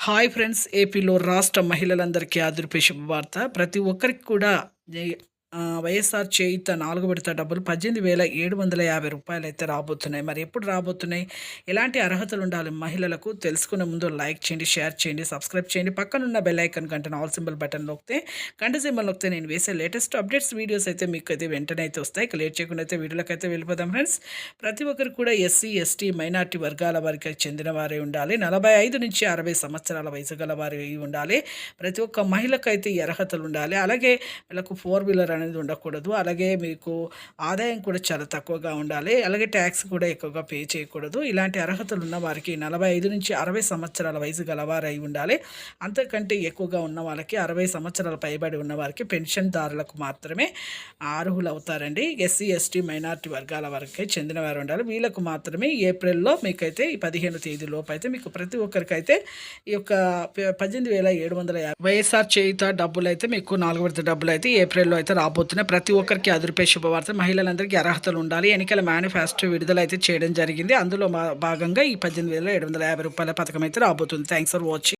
Hi friends ఏపీలో రాష్ట్ర మహిళలందరికీ ఆదుర్పే శుభవార్త. ప్రతి ఒక్కరికి కూడా వైఎస్ఆర్ చేయుత నాలుగు విడత డబ్బులు పద్దెనిమిది వేల ఏడు వందల యాభై రూపాయలు అయితే రాబోతున్నాయి. మరి ఎప్పుడు రాబోతున్నాయి? ఎలాంటి అర్హతలు ఉండాలి మహిళలకు? తెలుసుకునే ముందు లైక్ చేయండి షేర్ చేయండి సబ్స్క్రైబ్ చేయండి. పక్కనున్న బెల్ ఐకన్ గంట ఆల్ సింబల్ బటన్ నొక్కితే గంట సింబల్ నొక్కితే నేను వేసే లేటెస్ట్ అప్డేట్స్ వీడియోస్ అయితే మీకు అయితే వెంటనే అయితే వస్తాయి. ఇక లేట్ చేయకుండా అయితే వీడియోలకు అయితే వెళ్ళిపోదాం ఫ్రెండ్స్. ప్రతి ఒక్కరు కూడా ఎస్సీ ఎస్టీ మైనార్టీ వర్గాల వారికి చెందిన వారే ఉండాలి. నలభై ఐదు నుంచి అరవై సంవత్సరాల వయసు గల వారి ఉండాలి. ప్రతి ఒక్క మహిళకు అయితే ఈ అర్హతలు ఉండాలి. అలాగే వీళ్ళకు ఫోర్ వీలర్ అనేది ఉండకూడదు. అలాగే మీకు ఆదాయం కూడా చాలా తక్కువగా ఉండాలి. అలాగే ట్యాక్స్ కూడా ఎక్కువగా పే చేయకూడదు. ఇలాంటి అర్హతలు ఉన్న వారికి నలభై ఐదు నుంచి అరవై సంవత్సరాల వయసు గలవారై ఉండాలి. అంతకంటే ఎక్కువగా ఉన్న వాళ్ళకి అరవై సంవత్సరాల పైబడి ఉన్న వారికి పెన్షన్దారులకు మాత్రమే అర్హులు అవుతారండి ఎస్సీ ఎస్టీ మైనార్టీ వర్గాల వరకే చెందిన వారు ఉండాలి. వీళ్ళకు మాత్రమే ఏప్రిల్లో మీకైతే ఈ పదిహేను తేదీ లోపు అయితే మీకు ప్రతి ఒక్కరికైతే ఈ యొక్క పద్దెనిమిది వేల ఏడు వందల యాభై వైఎస్ఆర్ చేయుత డబ్బులు అయితే మీకు నాలుగు విడత డబ్బులు అయితే ఏప్రిల్లో అయితే రాబోతున్నాయి ప్రతి ఒక్కరికి అదిరిపే శుభవార్త. మహిళలందరికీ అర్హతలు ఉండాలి. ఎన్నికల మేనిఫెస్టో విడుదలైతే చేయడం జరిగింది. అందులో భాగంగా ఈ పద్దెనిమిది వేల ఏడు వందల యాభై రూపాయల పథకం అయితే రాబోతుంది. Thanks for watching